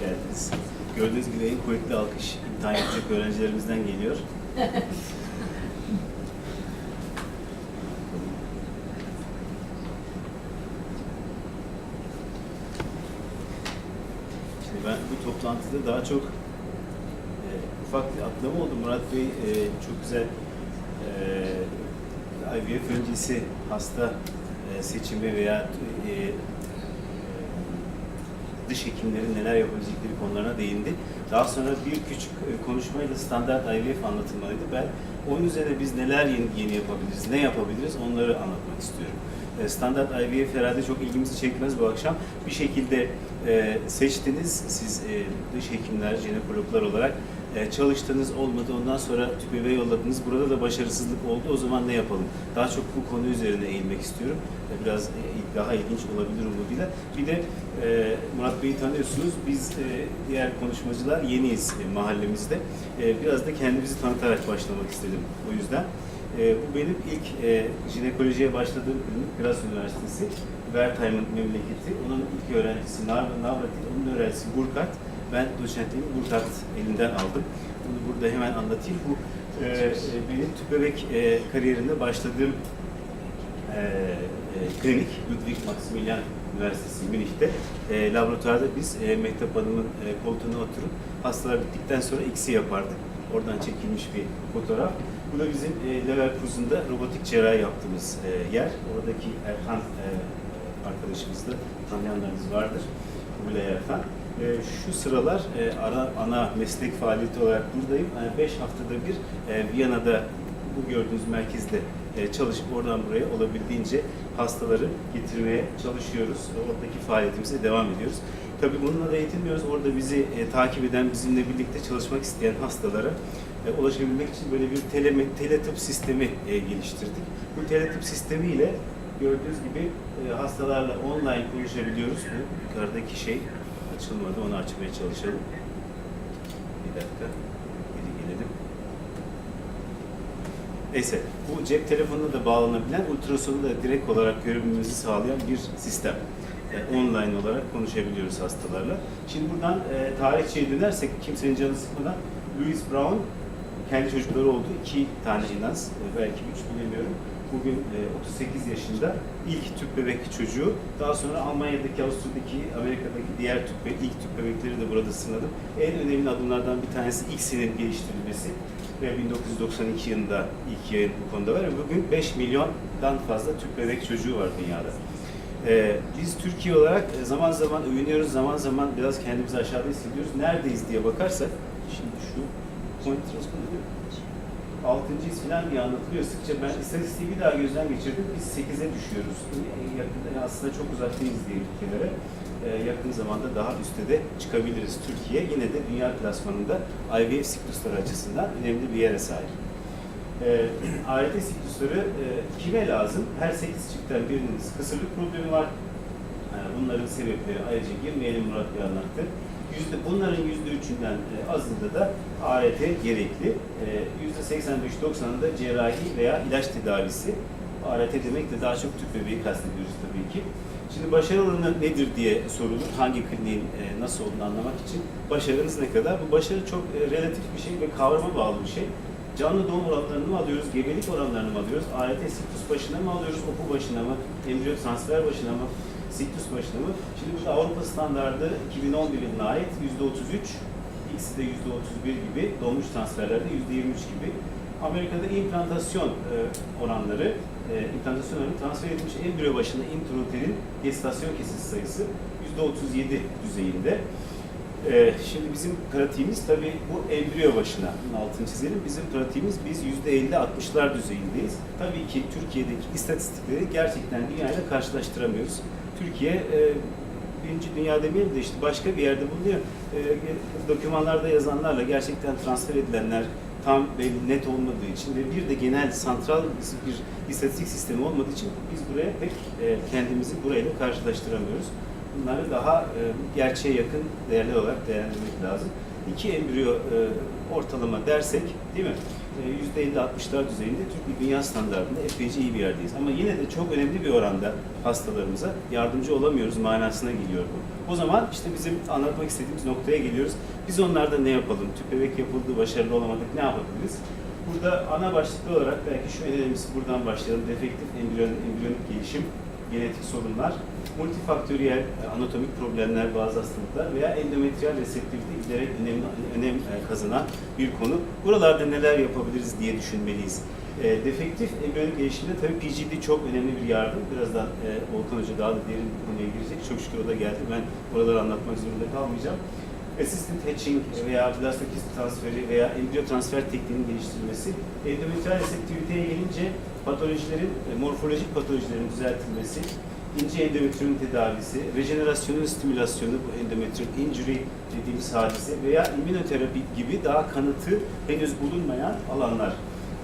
geldiniz. Gördüğünüz gibi en kuvvetli alkış imtihan yapacak öğrencilerimizden geliyor. Şimdi ben bu toplantıda daha çok e, ufak bir atlama oldu. Murat Bey e, çok güzel e, IVF öncesi hasta e, seçimi veya e, dış hekimlerin neler yapabilecekleri konularına değindi. Daha sonra bir küçük e, konuşmayla standart IVF anlatılmalıydı. Ben onun üzerine biz neler yeni, yeni yapabiliriz, ne yapabiliriz onları anlatmak istiyorum. E, Standart IVF herhalde çok ilgimizi çekmez bu akşam. Bir şekilde e, seçtiniz siz dış hekimler, jinekologlar olarak e, çalıştınız olmadı ondan sonra tüpeve yolladınız. Burada da başarısızlık oldu. O zaman ne yapalım? Daha çok bu konu üzerine eğilmek istiyorum. E, Biraz e, daha ilginç olabilir umuduyla. Bir de e, Murat Bey'i tanıyorsunuz. Biz diğer konuşmacılar yeniyiz mahallemizde. Biraz da kendimizi tanıtarak başlamak istedim o yüzden. Bu benim ilk e, jinekolojiye başladığım klinik Gras Üniversitesi. Wertheim'in memleketi. Onun ilk öğrencisi Nav- Navratil, onun öğrencisi Burkhardt. Ben doçentliğimi Burkhardt elinden aldım. Bunu burada hemen anlatayım. Bu e, e, benim tüp bebek e, kariyerinde başladığım e, e, klinik Ludwig Maximilian Üniversitesi Münih'te e, laboratuvarda biz e, Mehtap Hanım'ın e, koltuğuna oturup hastalar bittikten sonra X'i yapardık. Oradan çekilmiş bir fotoğraf. Bu da bizim e, Leverkusen'da robotik cerrahi yaptığımız e, yer. Oradaki Erkan e, arkadaşımız da tanıyanlarınız vardır. Kubilay Erkan. E, şu sıralar e, ara, ana meslek faaliyeti olarak buradayım. 5 haftada bir e, Viyana'da bu gördüğünüz merkezde e, çalışıp oradan buraya olabildiğince hastaları getirmeye çalışıyoruz. Oradaki faaliyetimize devam ediyoruz. Tabii bununla da yetinmiyoruz. Orada bizi e, takip eden, bizimle birlikte çalışmak isteyen hastalara e, ulaşabilmek için böyle bir tele, teletıp sistemi e, geliştirdik. Bu teletıp sistemiyle gördüğünüz gibi e, hastalarla online konuşabiliyoruz. Bu yukarıdaki şey açılmadı. Onu açmaya çalışalım. Bir dakika. Geri gelelim. Neyse, bu cep telefonuna da bağlanabilen, ultrasonu da direkt olarak görebilmemizi sağlayan bir sistem. E, online olarak konuşabiliyoruz hastalarla. Şimdi buradan e, tarihçeye dönersek, kimsenin canı sıkmadan, Louis Brown kendi çocukları oldu. iki tane en belki üç bilemiyorum. Bugün e, 38 yaşında ilk tüp bebek çocuğu. Daha sonra Almanya'daki, Avusturya'daki, Amerika'daki diğer tüp bebek, ilk tüp bebekleri de burada sınadım. En önemli adımlardan bir tanesi X'inin geliştirilmesi ve 1992 yılında ilk yayın bu konuda var. ve Bugün 5 milyondan fazla tüp bebek çocuğu var dünyada. Ee, biz Türkiye olarak e, zaman zaman övünüyoruz, zaman zaman biraz kendimizi aşağıda hissediyoruz. Neredeyiz diye bakarsak, şimdi şu point transfer altıncı his falan diye anlatılıyor sıkça. Ben istatistiği bir daha gözden geçirdim. Biz 8'e düşüyoruz. En yakında, yani aslında çok uzaktayız diye ülkelere. Ee, yakın zamanda daha üstte de çıkabiliriz. Türkiye yine de dünya klasmanında IVF siklusları açısından önemli bir yere sahip. Ee, ART siklusları e, kime lazım? Her 8 çiftten birinin kısırlık problemi var. Ee, bunların sebepleri ayrıca girmeyelim Murat Bey anlattı. Yüzde, bunların yüzde üçünden e, azında da ART gerekli. E, Yüzde 85-90'ında cerrahi veya ilaç tedavisi. ART demek de daha çok tüp bebeği kastediyoruz tabii ki. Şimdi başarı oranı nedir diye sorulur. Hangi kliniğin e, nasıl olduğunu anlamak için. Başarınız ne kadar? Bu başarı çok relatif bir şey ve kavrama bağlı bir şey. Canlı doğum oranlarını mı alıyoruz, gebelik oranlarını mı alıyoruz, ART siklus başına mı alıyoruz, opu başına mı, embriyo transfer başına mı, siklus başına mı? Şimdi burada Avrupa standardı 2011 yılına ait %33, ikisi de %31 gibi, doğmuş transferlerde %23 gibi. Amerika'da implantasyon e, oranları, e, implantasyon oranı transfer edilmiş embriyo başına intrauterin gestasyon kesisi sayısı %37 düzeyinde. Ee, şimdi bizim pratiğimiz tabii bu embriyo başına, bunun altını çizelim. Bizim pratiğimiz biz %50-60'lar düzeyindeyiz. Tabii ki Türkiye'deki istatistikleri gerçekten dünyayla karşılaştıramıyoruz. Türkiye e, birinci dünya demeyelim de işte başka bir yerde bulunuyor. E, dokümanlarda yazanlarla gerçekten transfer edilenler tam belli net olmadığı için ve bir de genel santral bir istatistik sistemi olmadığı için biz buraya pek e, kendimizi burayla karşılaştıramıyoruz. Bunları daha e, gerçeğe yakın değerli olarak değerlendirmek lazım. İki embriyo e, ortalama dersek değil mi? E, %50-60'lar düzeyinde Türk dünya standartında epeyce iyi bir yerdeyiz. Ama yine de çok önemli bir oranda hastalarımıza yardımcı olamıyoruz manasına geliyor bu. O zaman işte bizim anlatmak istediğimiz noktaya geliyoruz. Biz onlarda ne yapalım? Tüp bebek yapıldı, başarılı olamadık, ne yapabiliriz? Burada ana başlıklı olarak belki şu önemlisi buradan başlayalım. Defektif embriyon, embriyonik gelişim, genetik sorunlar, multifaktöriyel e, anatomik problemler, bazı hastalıklar veya endometriyal reseptivite giderek önem e, kazanan bir konu. Buralarda neler yapabiliriz diye düşünmeliyiz. E, defektif embriyonik gelişimde tabii PGD çok önemli bir yardım. Birazdan e, Volkan Hoca daha da derin bir konuya girecek. Çok şükür o da geldi. Ben buraları anlatmak zorunda kalmayacağım. Assistant hatching veya blastokist transferi veya embriyo transfer tekniğinin geliştirilmesi, endometriyal reseptiviteye gelince patolojilerin, e, morfolojik patolojilerin düzeltilmesi, ince endometrium tedavisi, rejenerasyonun stimülasyonu, bu endometrial injury dediğimiz hadise veya immünoterapi gibi daha kanıtı henüz bulunmayan alanlar.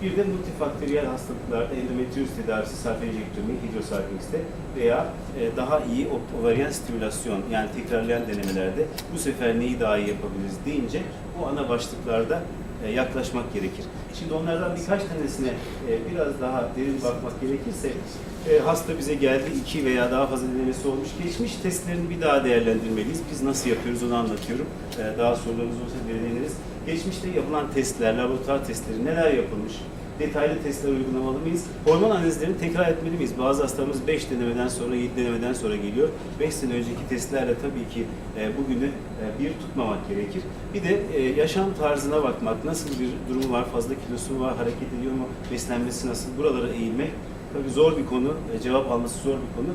Bir de multifaktöriyel hastalıklarda endometrioz tedavisi, sarfenjektomi, hidrosalpingste veya e, daha iyi o- ovaryen stimülasyon yani tekrarlayan denemelerde bu sefer neyi daha iyi yapabiliriz deyince bu ana başlıklarda e, yaklaşmak gerekir. Şimdi onlardan birkaç tanesine e, biraz daha derin bakmak gerekirse e, hasta bize geldi iki veya daha fazla denemesi olmuş. Geçmiş testlerini bir daha değerlendirmeliyiz. Biz nasıl yapıyoruz onu anlatıyorum. E, daha sorularınız olsa değiniriz. Geçmişte yapılan testler, laboratuvar testleri neler yapılmış? Detaylı testler uygulamalı mıyız? Hormon analizlerini tekrar etmeli miyiz? Bazı hastalarımız 5 denemeden sonra, 7 denemeden sonra geliyor. 5 sene önceki testlerle tabii ki e, bugünü e, bir tutmamak gerekir. Bir de e, yaşam tarzına bakmak. Nasıl bir durumu var? Fazla kilosu var? Hareket ediyor mu? Beslenmesi nasıl? Buralara eğilmek. Tabii zor bir konu. Cevap alması zor bir konu.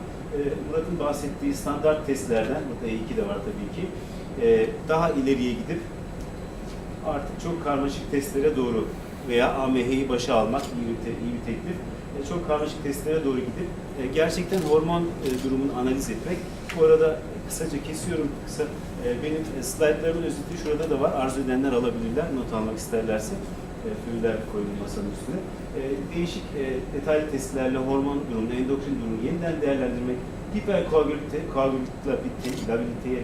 Murat'ın bahsettiği standart testlerden, burada E2 de var tabii ki. Daha ileriye gidip artık çok karmaşık testlere doğru veya AMH'yi başa almak iyi bir, te- iyi bir teklif. E, çok karmaşık testlere doğru gidip e, gerçekten hormon e, durumunu analiz etmek. Bu arada kısaca kesiyorum kısa. E, benim e, slaytlarımın özeti şurada da var. Arzu edenler alabilirler not almak isterlerse. E, Fürler koydum masanın üstüne. E, değişik e, detaylı testlerle hormon durumunu, endokrin durumunu yeniden değerlendirmek, hiperkoagülabiliteye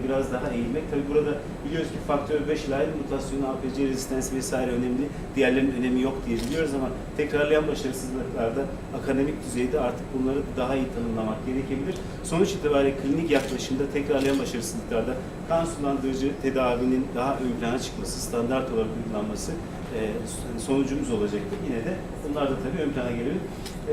biraz daha eğilmek. Tabi burada biliyoruz ki faktör 5 ilaylı mutasyonu, APC rezistansı vesaire önemli. Diğerlerinin önemi yok diye biliyoruz ama tekrarlayan başarısızlıklarda akademik düzeyde artık bunları daha iyi tanımlamak gerekebilir. Sonuç itibariyle klinik yaklaşımda tekrarlayan başarısızlıklarda kan sulandırıcı tedavinin daha ön plana çıkması, standart olarak uygulanması sonucumuz olacaktır. Yine de bunlar da tabii ön plana gelir.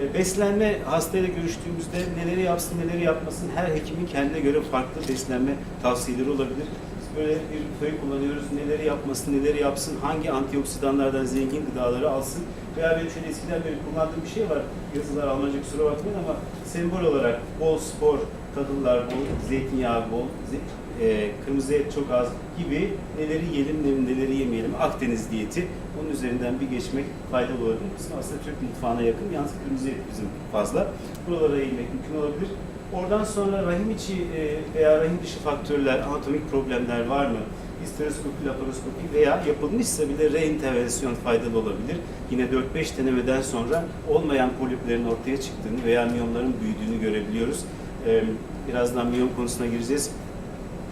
E, Beslenme hastayla görüştüğümüzde neleri yapsın, neleri yapmasın her hekimin kendine göre farklı beslenme tavsiyeleri olabilir. Biz böyle bir köy kullanıyoruz. Neleri yapmasın, neleri yapsın, hangi antioksidanlardan zengin gıdaları alsın. Veya benim şöyle eskiden beri kullandığım bir şey var. Yazılar Almanca kusura bakmayın ama sembol olarak bol spor, tahıllar bol, zeytinyağı bol, ze- e, kırmızı et çok az gibi neleri yiyelim, ne- neleri yemeyelim. Akdeniz diyeti. Bunun üzerinden bir geçmek faydalı olabilir. Bizim aslında Türk mutfağına yakın. Yalnız kırmızı et bizim fazla. Buralara eğilmek mümkün olabilir. Oradan sonra rahim içi e, veya rahim dışı faktörler, anatomik problemler var mı? Histeroskopi, laparoskopi veya yapılmışsa bile reintervensiyon faydalı olabilir. Yine 4-5 denemeden sonra olmayan poliplerin ortaya çıktığını veya miyomların büyüdüğünü görebiliyoruz. E, birazdan miyom konusuna gireceğiz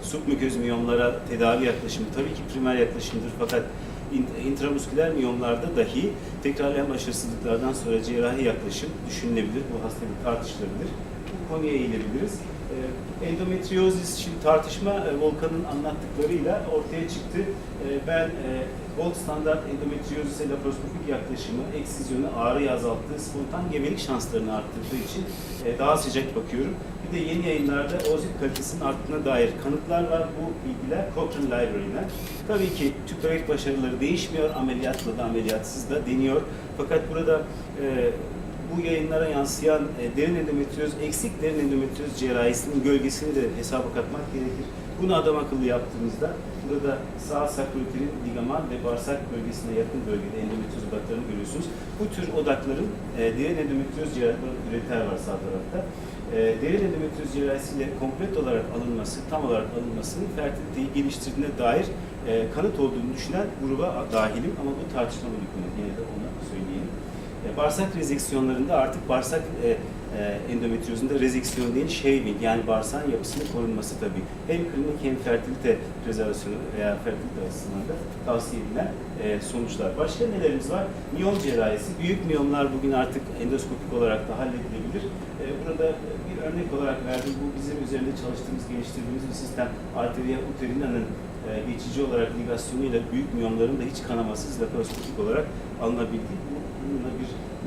submüköz miyomlara tedavi yaklaşımı tabii ki primer yaklaşımdır fakat in- intramusküler miyomlarda dahi tekrarlayan başarısızlıklardan sonra cerrahi yaklaşım düşünülebilir. Bu hastalık tartışılabilir. Bu konuya eğilebiliriz. Ee, Endometriozis şimdi tartışma e, Volkan'ın anlattıklarıyla ortaya çıktı. Ee, Ben e, gold standart endometriozise laparoskopik yaklaşımı, eksizyonu, ağrıyı azalttığı, spontan gebelik şanslarını arttırdığı için e, daha sıcak bakıyorum. De yeni yayınlarda ozit kalitesinin arttığına dair kanıtlar var. Bu bilgiler Cochrane Library'den. Tabii ki tüp bebek başarıları değişmiyor. Ameliyatla da ameliyatsız da deniyor. Fakat burada e, bu yayınlara yansıyan e, derin endometrioz, eksik derin endometrioz cerrahisinin gölgesini de hesaba katmak gerekir. Bunu adam akıllı yaptığımızda burada sağ sakrotilin ligaman ve bağırsak bölgesine yakın bölgede endometrioz odaklarını görüyorsunuz. Bu tür odakların e, derin endometrioz cerrahileri üreter var sağ tarafta. E, derin endometrioz cerrahisiyle komplet olarak alınması, tam olarak alınmasının fertiliteyi geliştirdiğine dair e, kanıt olduğunu düşünen gruba dahilim ama bu tartışmalı bir konu. Yine de onu söyleyelim. E, Bağırsak rezeksiyonlarında artık bağırsak e, e, endometriozunda rezeksiyon değil, shaving yani bağırsağın yapısının korunması tabii. Hem klinik hem fertilite prezervasyonu veya fertilite açısından da tavsiye edilen e, sonuçlar. Başka nelerimiz var? Miyom cerrahisi. Büyük miyomlar bugün artık endoskopik olarak da halledilebilir. E, burada bir örnek olarak verdim. Bu bizim üzerinde çalıştığımız, geliştirdiğimiz bir sistem. Arteria uterina'nın e, geçici olarak ligasyonuyla büyük miyomların da hiç kanamasız laparoskopik olarak alınabildiği.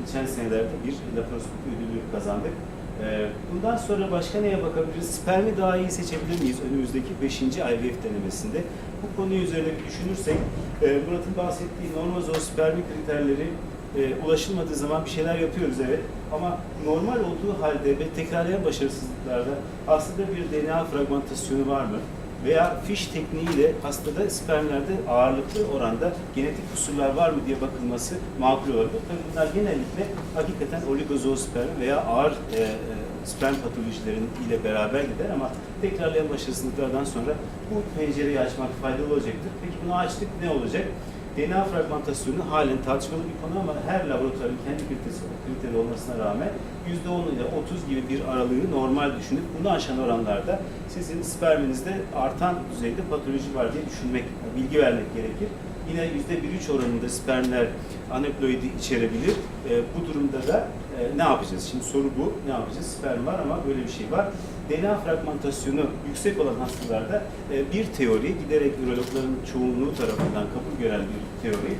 Geçen senelerde bir laparoskopi ödülü kazandık. E, Bundan sonra başka neye bakabiliriz? Spermi daha iyi seçebilir miyiz önümüzdeki 5. IVF denemesinde? Bu konuyu üzerine bir düşünürsek, e, Murat'ın bahsettiği normozospermi kriterleri e, ulaşılmadığı zaman bir şeyler yapıyoruz evet. Ama normal olduğu halde ve tekrarlayan başarısızlıklarda hastada bir DNA fragmentasyonu var mı? Veya fiş tekniğiyle hastada spermlerde ağırlıklı oranda genetik kusurlar var mı diye bakılması makul olabilir. Tabii bunlar genellikle hakikaten oligozosperm veya ağır e, e, sperm patolojilerin ile beraber gider ama tekrarlayan başarısızlıklardan sonra bu pencereyi açmak faydalı olacaktır. Peki bunu açtık ne olacak? DNA fragmentasyonu halen tartışmalı bir konu ama her laboratuvarın kendi kriteri, kriteri olmasına rağmen %10 ile 30 gibi bir aralığı normal düşünüp bunu aşan oranlarda sizin sperminizde artan düzeyde patoloji var diye düşünmek, bilgi vermek gerekir. Yine %1-3 oranında spermler aneploidi içerebilir. E, bu durumda da e, ne yapacağız? Şimdi soru bu. Ne yapacağız? Sperm var ama böyle bir şey var. DNA fragmentasyonu yüksek olan hastalarda e, bir teori, giderek ürologların çoğunluğu tarafından kabul gören bir teori,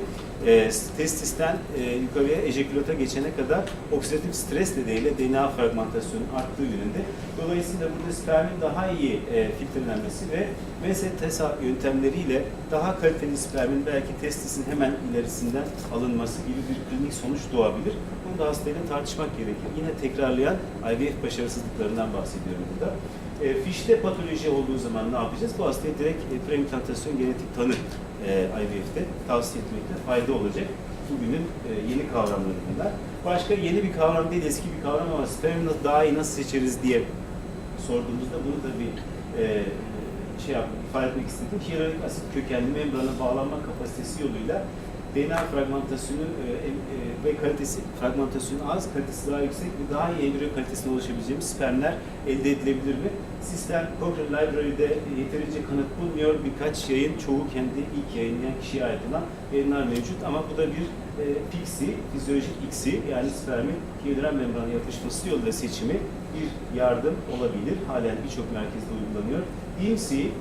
e, testisten e, yukarıya ejekülata geçene kadar oksidatif stres nedeniyle DNA fragmentasyonu arttığı yönünde. Dolayısıyla burada spermin daha iyi e, filtrelenmesi ve MSTSA yöntemleriyle daha kaliteli spermin belki testisin hemen ilerisinden alınması gibi bir klinik sonuç doğabilir. Bunu da hastayla tartışmak gerekir. Yine tekrarlayan IVF başarısızlıklarından bahsediyorum burada. E, fişte patoloji olduğu zaman ne yapacağız? Bu hastaya direkt e, preimplantasyon genetik tanı e, IVF'de tavsiye etmekte fayda olacak. Bugünün e, yeni kavramları bunlar. Başka yeni bir kavram değil, eski bir kavram ama spermi daha iyi nasıl seçeriz diye sorduğumuzda bunu da bir e, şey yapmak, ifade etmek istedim. Hyaluronik asit kökenli membrana bağlanma kapasitesi yoluyla DNA fragmentasyonu e, e, ve kalitesi, fragmentasyonu az, kalitesi daha yüksek ve daha iyi embriyo kalitesine ulaşabileceğimiz spermler elde edilebilir mi? Sistem Cochrane Library'de yeterince kanıt bulmuyor. Birkaç yayın, çoğu kendi ilk yayınlayan kişiye ait olan yayınlar mevcut ama bu da bir e, fiksi, fizyolojik X'i yani spermin hidrojen membrana yapışması yoluyla seçimi bir yardım olabilir. Halen birçok merkezde uygulanıyor. IMSI,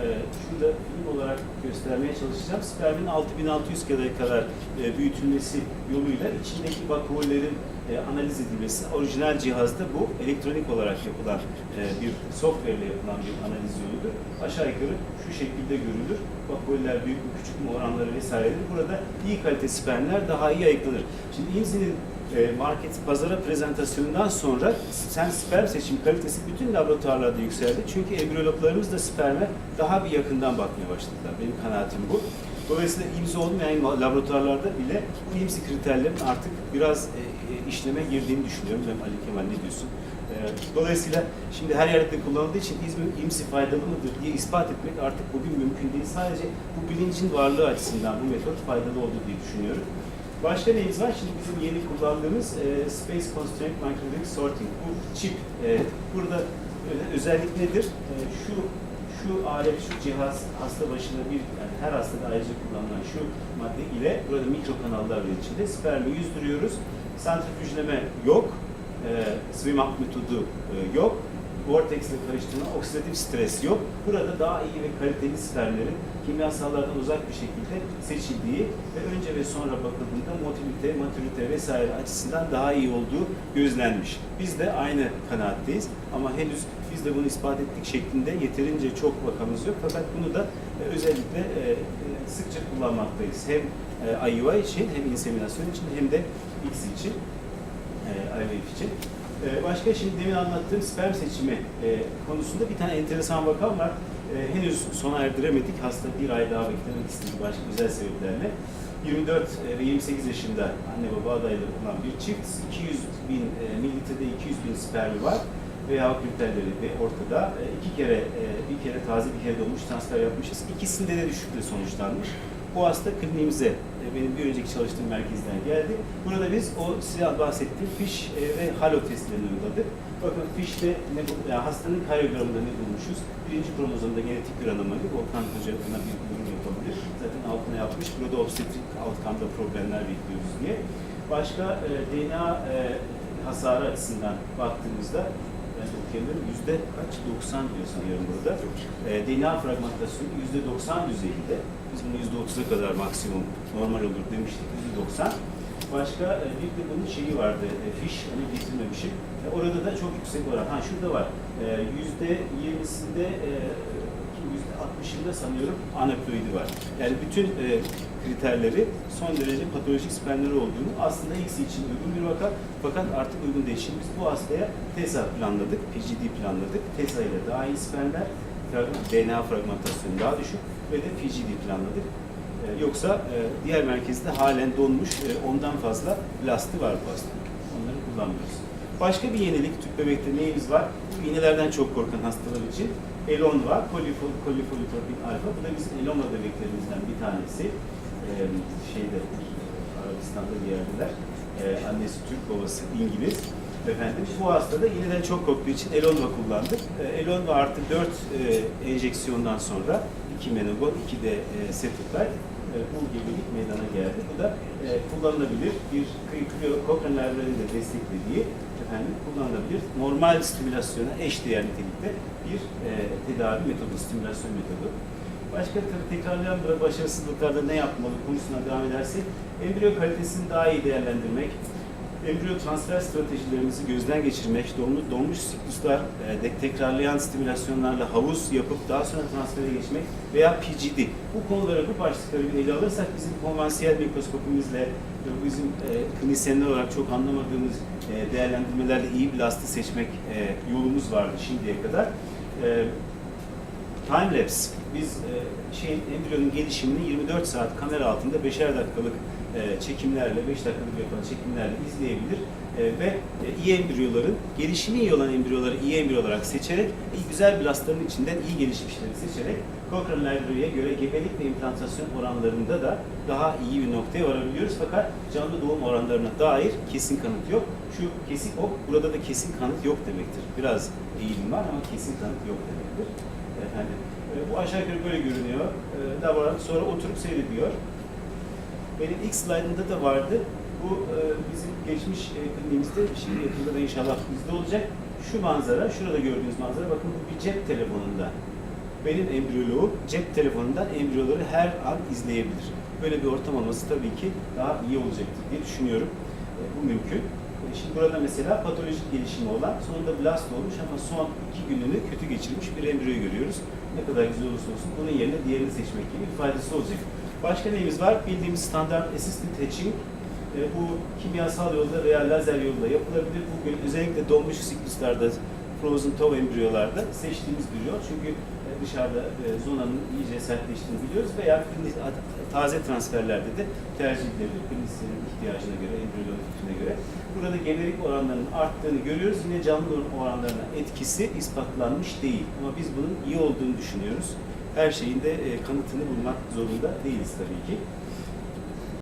e, şurada film olarak göstermeye çalışacağım. Spermin 6600 kere kadar e, büyütülmesi yoluyla içindeki vakuollerin e, analiz edilmesi orijinal cihazda bu elektronik olarak yapılan e, bir software ile yapılan bir analiz yoludur. Aşağı yukarı şu şekilde görülür. Vakuoller büyük mü küçük mü oranları vesairedir. Burada iyi kalite spermler daha iyi ayıklanır. Şimdi IMSI'nin e, market pazara prezentasyonundan sonra sen sperm seçim kalitesi bütün laboratuvarlarda yükseldi. Çünkü embriyologlarımız da sperme daha bir yakından bakmaya başladılar. Benim kanaatim bu. Dolayısıyla imzi olmayan laboratuvarlarda bile bu imzi kriterlerin artık biraz e, e, işleme girdiğini düşünüyorum. Ben Ali Kemal ne diyorsun? E, dolayısıyla şimdi her yerde kullanıldığı için İzmir imsi faydalı mıdır diye ispat etmek artık bugün mümkün değil. Sadece bu bilincin varlığı açısından bu metot faydalı oldu diye düşünüyorum. Başka neyimiz var? Şimdi bizim yeni kullandığımız e, Space Constraint Microwave Sorting. Bu çip. E, burada özellik nedir? E, şu şu alet, şu cihaz hasta başına bir, yani her hastada ayrıca kullanılan şu madde ile burada mikro kanallar var içinde. Spermi yüzdürüyoruz. Santrifüjleme yok. E, swim up metodu e, yok. Vortex ile karıştırma, oksidatif stres yok. Burada daha iyi ve kaliteli spermlerin kimyasallardan uzak bir şekilde seçildiği ve önce ve sonra bakıldığında motilite, matürite vesaire açısından daha iyi olduğu gözlenmiş. Biz de aynı kanaatteyiz ama henüz biz de bunu ispat ettik şeklinde yeterince çok vakamız yok. Fakat bunu da e, özellikle e, e, sıkça kullanmaktayız. Hem IUI için hem inseminasyon için hem de X için, IVF için. E, Başka şimdi demin anlattığım sperm seçimi e, konusunda bir tane enteresan vakam var. E, henüz sona erdiremedik. Hasta bir ay daha beklemek istedi başka güzel sebeplerle. 24 ve 28 yaşında anne baba adayları olan bir çift 200 bin e, mililitrede 200 bin spermi var veya kriterleri de ortada. E, iki kere, e, bir kere taze bir kere dolmuş transfer yapmışız. İkisinde de düşükle sonuçlanmış. Bu hasta kliniğimize, e, benim bir önceki çalıştığım merkezden geldi. Burada biz o size bahsettiğim fiş e, ve halo testlerini uyguladık. Bakın fişte ne, yani hastanın karyogramında ne bulmuşuz? Birinci kromozomda genetik bir anomali. Volkan Hoca buna bir yorum yapabilir. Zaten altına yapmış. Burada obstetrik outcome'da problemler bekliyoruz diye. Başka e, DNA e, hasarı açısından baktığımızda de okuyamıyorum. Yüzde kaç? 90 diyor sanıyorum burada. E, DNA fragmentasyonu yüzde 90 düzeyinde. Biz bunu yüzde 30'a kadar maksimum normal olur demiştik. Yüzde 90. Başka e, bir de bunun şeyi vardı. E, fiş onu getirmemişim. E, orada da çok yüksek oran. Ha şurada var. E, Yüzde 20'sinde e, yüzde 60'ında sanıyorum anaploidi var. Yani bütün e, kriterleri son derece patolojik spermleri olduğunu aslında X için uygun bir vaka fakat artık uygun değil. Biz bu hastaya TESA planladık, PGD planladık. TESA ile daha iyi spermler, DNA fragmentasyonu daha düşük ve de PGD planladık. E, yoksa e, diğer merkezde halen donmuş e, ondan fazla lasti var bu hastanın. Onları kullanmıyoruz. Başka bir yenilik tüp bebekte neyimiz var? Bu iğnelerden çok korkan hastalar için elon var, kolifol, kolifolitropin alfa. Bu da bizim eloma bebeklerimizden bir tanesi. Ee, şeyde, Arabistan'da bir yerdeler. Ee, annesi Türk, babası İngiliz. Efendim, bu hasta da iğneden çok korktuğu için Elonva kullandık. Ee, Elonva artı 4 e, enjeksiyondan sonra 2 menagon, 2 de e, setuplar e, bu gebelik meydana geldi. Bu da e, kullanılabilir bir kokrenerlerin de desteklediği efendim kullanılabilir normal stimülasyona eş değer nitelikte bir e, tedavi metodu, stimülasyon metodu. Başka tekrarlayan başarısızlıklarda ne yapmalı konusuna devam edersek embriyo kalitesini daha iyi değerlendirmek, embriyo transfer stratejilerimizi gözden geçirmek, donmuş, donmuş sikluslar e, tekrarlayan stimülasyonlarla havuz yapıp daha sonra transfere geçmek veya PGD. Bu konuları, bu başlıkları ele alırsak bizim konvansiyel mikroskopimizle ve bizim e, klinisyenler olarak çok anlamadığımız e, değerlendirmelerle iyi bir seçmek e, yolumuz vardı şimdiye kadar. E, time lapse. Biz e, şeyin embriyonun gelişimini 24 saat kamera altında 5'er dakikalık e, çekimlerle, 5 dakikalık yapan çekimlerle izleyebilir ve e, iyi embriyoların, gelişimi iyi olan embriyoları iyi embriyo olarak seçerek, iyi, güzel blastların içinden iyi gelişmişleri seçerek Cochrane Library'e göre gebelik ve implantasyon oranlarında da daha iyi bir noktaya varabiliyoruz. Fakat canlı doğum oranlarına dair kesin kanıt yok. Şu kesin ok, burada da kesin kanıt yok demektir. Biraz eğilim var ama kesin kanıt yok demektir. Efendim, e, bu aşağı yukarı böyle görünüyor. E, laboratuvar sonra oturup seyrediyor. Benim ilk slaytımda da vardı. Bu e, bizim geçmiş e, şimdi yakında da inşallah bizde olacak. Şu manzara, şurada gördüğünüz manzara bakın bu bir cep telefonunda. Benim embriyoloğum cep telefonundan embriyoları her an izleyebilir. Böyle bir ortam olması tabii ki daha iyi olacaktır diye düşünüyorum. E, bu mümkün. E, Şimdi burada mesela patolojik gelişimi olan, sonunda blast olmuş ama son iki gününü kötü geçirmiş bir embriyo görüyoruz. Ne kadar güzel olursa olsun bunun yerine diğerini seçmek gibi bir faydası olacak. Başka neyimiz var? Bildiğimiz standart assisted hatching. E, bu kimyasal yolda veya lazer yolda yapılabilir. Bugün özellikle donmuş sikluslarda, frozen toe embriyolarda seçtiğimiz bir yol. Çünkü e, dışarıda e, zonanın iyice sertleştiğini biliyoruz veya taze transferlerde de tercih edilebilir. Klinisyenin ihtiyacına göre, embriyolog fikrine göre. Burada gebelik oranlarının arttığını görüyoruz. Yine canlı oranlarına etkisi ispatlanmış değil. Ama biz bunun iyi olduğunu düşünüyoruz. Her şeyin de e, kanıtını bulmak zorunda değiliz tabii ki.